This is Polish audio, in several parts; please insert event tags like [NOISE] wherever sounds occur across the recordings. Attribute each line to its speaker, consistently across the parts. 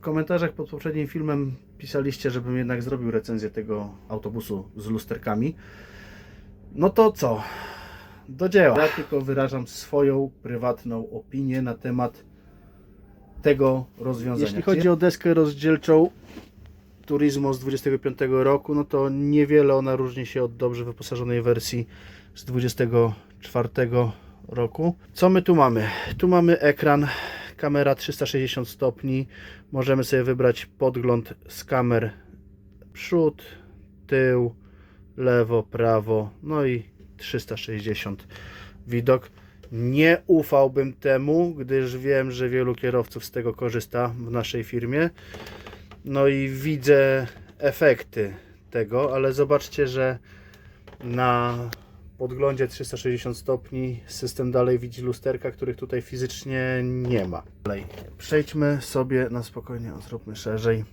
Speaker 1: W komentarzach pod poprzednim filmem pisaliście, żebym jednak zrobił recenzję tego autobusu z lusterkami. No to co? Do dzieła. Ja tylko wyrażam swoją prywatną opinię na temat tego rozwiązania. Jeśli chodzi o deskę rozdzielczą Turismo z 25 roku, no to niewiele ona różni się od dobrze wyposażonej wersji z 24 roku. Co my tu mamy? Tu mamy ekran, kamera 360 stopni. Możemy sobie wybrać podgląd z kamer przód, tył, lewo, prawo, no i 360 widok. Nie ufałbym temu, gdyż wiem, że wielu kierowców z tego korzysta w naszej firmie. No i widzę efekty tego, ale zobaczcie, że na podglądzie 360 stopni system dalej widzi lusterka, których tutaj fizycznie nie ma. Przejdźmy sobie na spokojnie, zróbmy szerzej.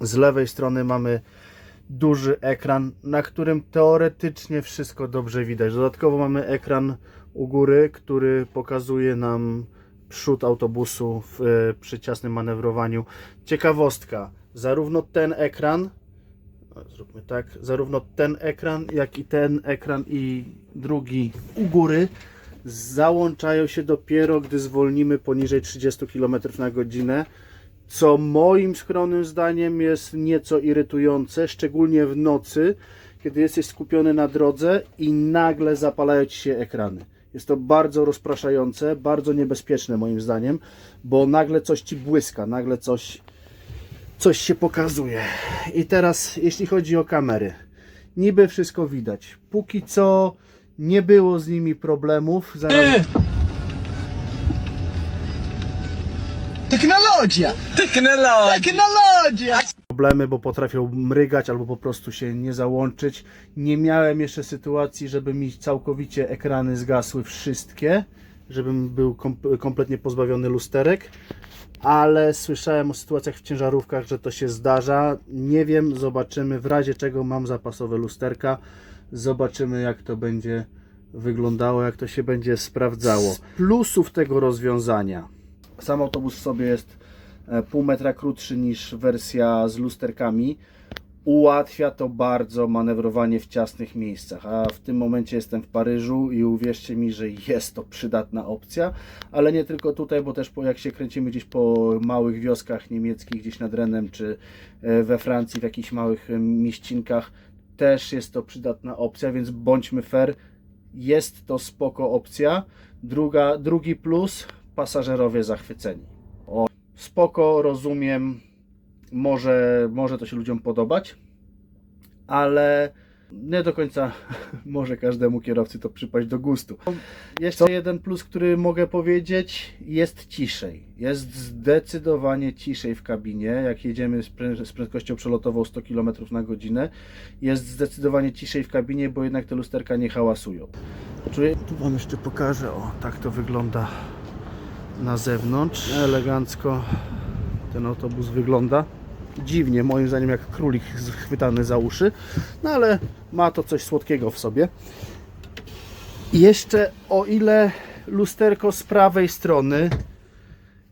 Speaker 1: Z lewej strony mamy duży ekran, na którym teoretycznie wszystko dobrze widać. Dodatkowo mamy ekran u góry, który pokazuje nam przód autobusu w, e, przy ciasnym manewrowaniu. Ciekawostka, zarówno ten ekran, zróbmy tak, zarówno ten ekran, jak i ten ekran i drugi u góry załączają się dopiero, gdy zwolnimy poniżej 30 km na godzinę co moim skromnym zdaniem jest nieco irytujące, szczególnie w nocy, kiedy jesteś skupiony na drodze i nagle zapalają ci się ekrany. Jest to bardzo rozpraszające, bardzo niebezpieczne moim zdaniem, bo nagle coś ci błyska, nagle coś, coś się pokazuje. I teraz, jeśli chodzi o kamery, niby wszystko widać. Póki co nie było z nimi problemów. Zaraz...
Speaker 2: Technologia!
Speaker 3: Technologia!
Speaker 2: Technologia!
Speaker 1: problemy, bo potrafią mrygać albo po prostu się nie załączyć. Nie miałem jeszcze sytuacji, żeby mi całkowicie ekrany zgasły wszystkie, żebym był kom kompletnie pozbawiony lusterek, ale słyszałem o sytuacjach w ciężarówkach, że to się zdarza. Nie wiem, zobaczymy. W razie czego mam zapasowe lusterka. Zobaczymy, jak to będzie wyglądało, jak to się będzie sprawdzało. Z plusów tego rozwiązania. Sam autobus w sobie jest e, pół metra krótszy niż wersja z lusterkami. Ułatwia to bardzo manewrowanie w ciasnych miejscach, a w tym momencie jestem w Paryżu i uwierzcie mi, że jest to przydatna opcja, ale nie tylko tutaj, bo też po, jak się kręcimy gdzieś po małych wioskach niemieckich, gdzieś nad Renem, czy e, we Francji, w jakichś małych e, mieścinkach, też jest to przydatna opcja, więc bądźmy fair, jest to spoko opcja. Druga, drugi plus, pasażerowie zachwyceni. O, spoko, rozumiem, może, może to się ludziom podobać, ale nie do końca [LAUGHS] może każdemu kierowcy to przypaść do gustu. Jeszcze jeden plus, który mogę powiedzieć, jest ciszej. Jest zdecydowanie ciszej w kabinie. Jak jedziemy z, prę- z prędkością przelotową 100 km na godzinę, jest zdecydowanie ciszej w kabinie, bo jednak te lusterka nie hałasują. Czuję, tu Wam jeszcze pokażę, o tak to wygląda na zewnątrz. Elegancko ten autobus wygląda. Dziwnie, moim zdaniem, jak królik chwytany za uszy, no ale ma to coś słodkiego w sobie. Jeszcze o ile lusterko z prawej strony,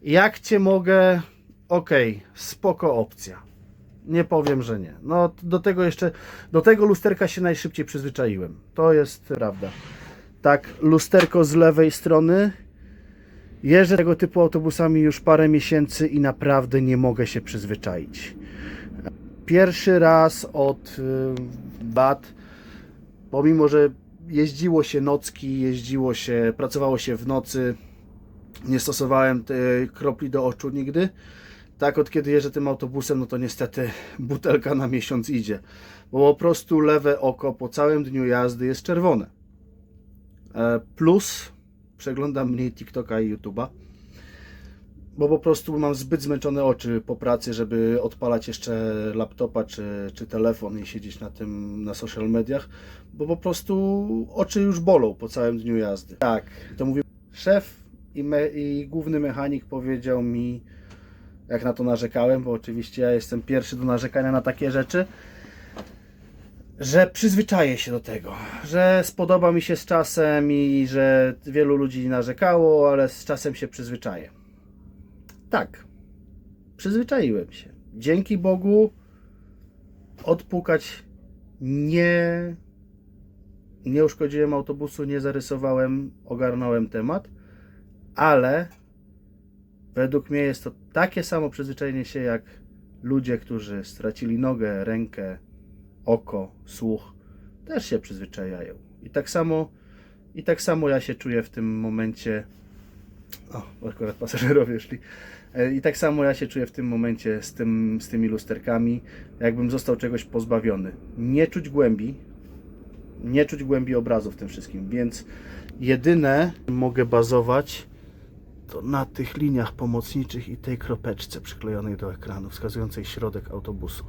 Speaker 1: jak cię mogę, okej, spoko opcja. Nie powiem, że nie. No do tego jeszcze, do tego lusterka się najszybciej przyzwyczaiłem. To jest prawda. Tak, lusterko z lewej strony. Jeżdżę tego typu autobusami już parę miesięcy i naprawdę nie mogę się przyzwyczaić. Pierwszy raz od y, lat, pomimo że jeździło się nocki, jeździło się, pracowało się w nocy, nie stosowałem tej kropli do oczu nigdy. Tak, od kiedy jeżdżę tym autobusem, no to niestety butelka na miesiąc idzie. Bo po prostu lewe oko po całym dniu jazdy jest czerwone. E, Plus przeglądam mniej TikToka i YouTube'a, bo po prostu mam zbyt zmęczone oczy po pracy, żeby odpalać jeszcze laptopa czy, czy telefon i siedzieć na tym na social mediach, bo po prostu oczy już bolą po całym dniu jazdy. Tak, to mówił szef i, me, i główny mechanik powiedział mi, jak na to narzekałem, bo oczywiście ja jestem pierwszy do narzekania na takie rzeczy, że przyzwyczaję się do tego, że spodoba mi się z czasem i że wielu ludzi narzekało, ale z czasem się przyzwyczaję. Tak. przyzwyczaiłem się. Dzięki Bogu odpukać nie, nie uszkodziłem autobusu, nie zarysowałem, ogarnąłem temat, ale według mnie jest to takie samo przyzwyczajenie się jak ludzie, którzy stracili nogę, rękę, oko, słuch, też się przyzwyczajają. I tak samo, i tak samo ja się czuję w tym momencie. O, akurat pasażerowie szli. E, I tak samo ja się czuję w tym momencie z, tym, z tymi lusterkami, jakbym został czegoś pozbawiony. Nie czuć głębi, nie czuć głębi obrazu w tym wszystkim, więc jedyne mogę bazować to na tych liniach pomocniczych i tej kropeczce przyklejonej do ekranu, wskazującej środek autobusu.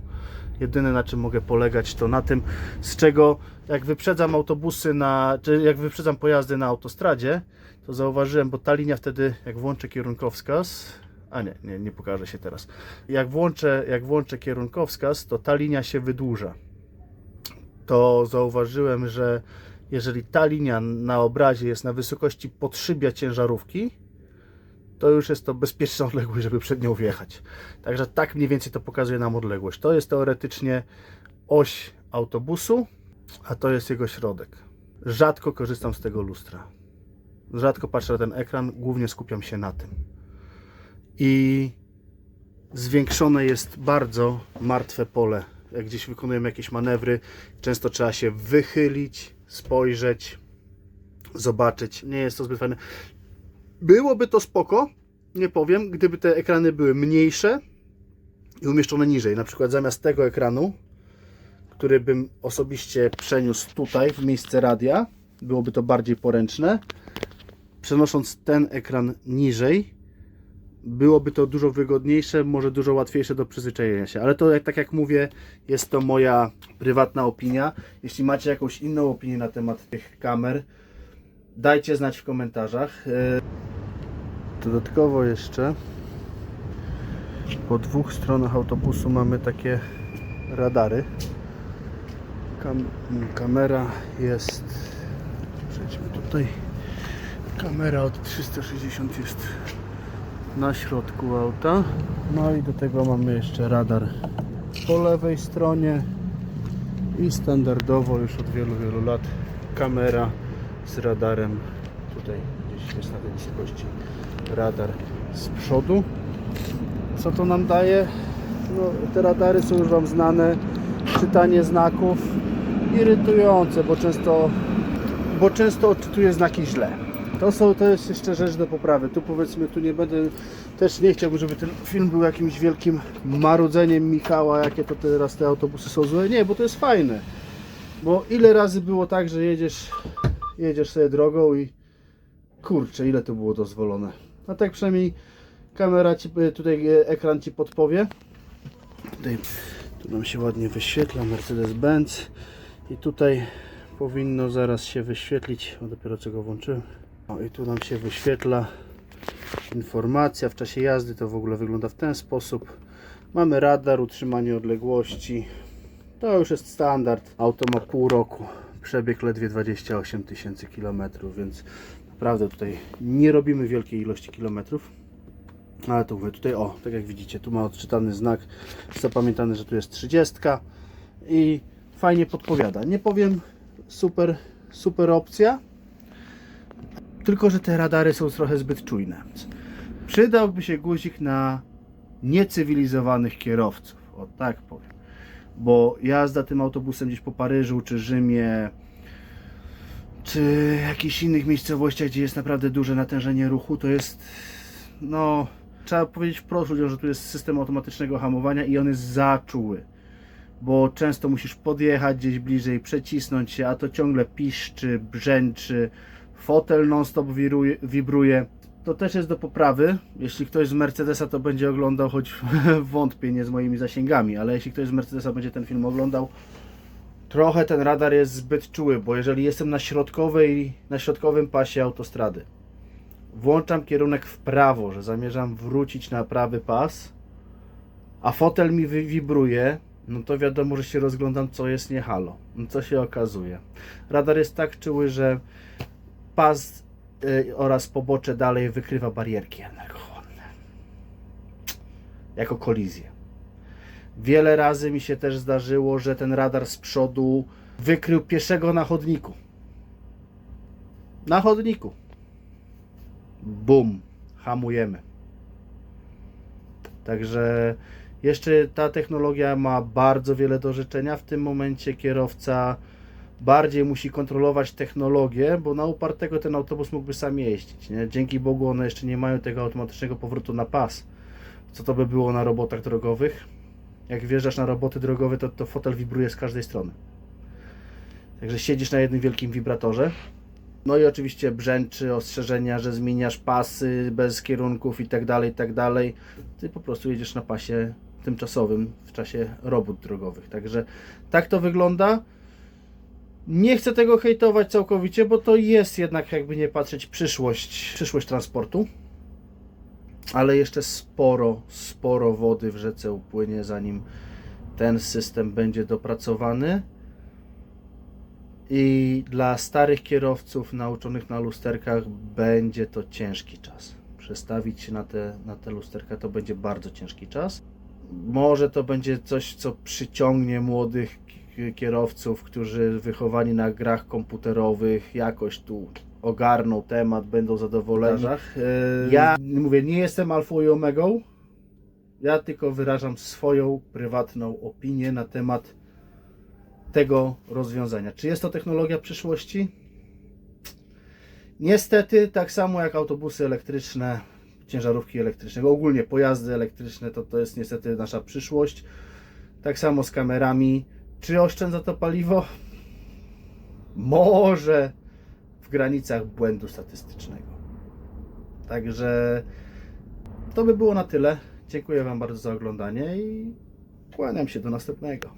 Speaker 1: Jedyne na czym mogę polegać to na tym, z czego jak wyprzedzam autobusy na, czy jak wyprzedzam pojazdy na autostradzie, to zauważyłem, bo ta linia wtedy, jak włączę kierunkowskaz, a nie, nie, nie pokaże się teraz. Jak włączę, jak włączę kierunkowskaz, to ta linia się wydłuża. To zauważyłem, że jeżeli ta linia na obrazie jest na wysokości podszybia ciężarówki, to już jest to bezpieczna odległość, żeby przed nią wjechać. Także tak mniej więcej to pokazuje nam odległość. To jest teoretycznie oś autobusu, a to jest jego środek. Rzadko korzystam z tego lustra. Rzadko patrzę na ten ekran, głównie skupiam się na tym. I zwiększone jest bardzo martwe pole. Jak gdzieś wykonujemy jakieś manewry, często trzeba się wychylić, spojrzeć, zobaczyć. Nie jest to zbyt fajne. Byłoby to spoko, nie powiem, gdyby te ekrany były mniejsze i umieszczone niżej. Na przykład zamiast tego ekranu, który bym osobiście przeniósł tutaj w miejsce radia, byłoby to bardziej poręczne. Przenosząc ten ekran niżej, byłoby to dużo wygodniejsze, może dużo łatwiejsze do przyzwyczajenia się. Ale to, tak jak mówię, jest to moja prywatna opinia. Jeśli macie jakąś inną opinię na temat tych kamer, dajcie znać w komentarzach. Dodatkowo jeszcze po dwóch stronach autobusu mamy takie radary. Kam kamera jest. Przejdźmy tutaj. Kamera od 360 jest na środku auta. No i do tego mamy jeszcze radar po lewej stronie i standardowo już od wielu, wielu lat kamera z radarem tutaj gdzieś jest na tej wysokości radar z przodu. Co to nam daje? No, te radary są już Wam znane. Czytanie znaków irytujące bo często bo często odczytuje znaki źle. To, są, to jest jeszcze rzecz do poprawy. Tu powiedzmy tu nie będę też nie chciałbym żeby ten film był jakimś wielkim marudzeniem Michała jakie to teraz te autobusy są złe. Nie bo to jest fajne. Bo ile razy było tak, że jedziesz, jedziesz sobie drogą i kurczę, ile to było dozwolone. A tak przynajmniej kamera ci, tutaj e, ekran ci podpowie. Tutaj tu nam się ładnie wyświetla Mercedes-Benz i tutaj powinno zaraz się wyświetlić, o dopiero co go włączyłem. O, i tu nam się wyświetla informacja w czasie jazdy, to w ogóle wygląda w ten sposób. Mamy radar, utrzymanie odległości, to już jest standard. Auto ma pół roku. Przebieg ledwie 28 tysięcy kilometrów, więc naprawdę tutaj nie robimy wielkiej ilości kilometrów. Ale to mówię, tutaj o, tak jak widzicie, tu ma odczytany znak, zapamiętany, że tu jest 30 i fajnie podpowiada. Nie powiem super, super opcja, tylko że te radary są trochę zbyt czujne. Przydałby się guzik na niecywilizowanych kierowców, o tak powiem bo jazda tym autobusem gdzieś po Paryżu, czy Rzymie, czy jakichś innych miejscowościach, gdzie jest naprawdę duże natężenie ruchu, to jest, no, trzeba powiedzieć wprost ludziom, że tu jest system automatycznego hamowania i on jest za czuły, bo często musisz podjechać gdzieś bliżej, przecisnąć się, a to ciągle piszczy, brzęczy, fotel non-stop wiruje, wibruje to też jest do poprawy. Jeśli ktoś z Mercedesa to będzie oglądał, choć [LAUGHS] wątpię nie z moimi zasięgami, ale jeśli ktoś z Mercedesa będzie ten film oglądał, trochę ten radar jest zbyt czuły, bo jeżeli jestem na środkowej, na środkowym pasie autostrady, włączam kierunek w prawo, że zamierzam wrócić na prawy pas, a fotel mi wibruje, no to wiadomo, że się rozglądam, co jest nie halo. No co się okazuje? Radar jest tak czuły, że pas y, oraz pobocze dalej wykrywa barierki energochłonne. jako kolizję. Wiele razy mi się też zdarzyło, że ten radar z przodu wykrył pieszego na chodniku. Na chodniku. Bum, hamujemy. Także jeszcze ta technologia ma bardzo wiele do życzenia. W tym momencie kierowca bardziej musi kontrolować technologię, bo na upartego ten autobus mógłby sam jeździć. Nie? Dzięki Bogu one jeszcze nie mają tego automatycznego powrotu na pas. Co to by było na robotach drogowych? Jak wjeżdżasz na roboty drogowe, to, to fotel wibruje z każdej strony. Także siedzisz na jednym wielkim wibratorze. No i oczywiście brzęczy, ostrzeżenia, że zmieniasz pasy bez kierunków i tak dalej, i tak dalej. Ty po prostu jedziesz na pasie tymczasowym w czasie robót drogowych. Także tak to wygląda. Nie chcę tego hejtować całkowicie, bo to jest jednak, jakby nie patrzeć, przyszłość, przyszłość transportu. Ale jeszcze sporo, sporo wody w rzece upłynie, zanim ten system będzie dopracowany. I dla starych kierowców nauczonych na lusterkach będzie to ciężki czas. Przestawić się na te, na te lusterka to będzie bardzo ciężki czas. Może to będzie coś, co przyciągnie młodych kierowców, którzy wychowani na grach komputerowych, jakoś tu ogarną temat, będą zadowoleni. Ja mówię, nie jestem alfą i omegą. Ja tylko wyrażam swoją prywatną opinię na temat tego rozwiązania. Czy jest to technologia przyszłości? Niestety, tak samo jak autobusy elektryczne, ciężarówki elektryczne, ogólnie pojazdy elektryczne, to, to jest niestety nasza przyszłość. Tak samo z kamerami. Czy oszczędza to paliwo? Może w granicach błędu statystycznego. Także to by było na tyle. Dziękuję Wam bardzo za oglądanie i kłaniam się do następnego.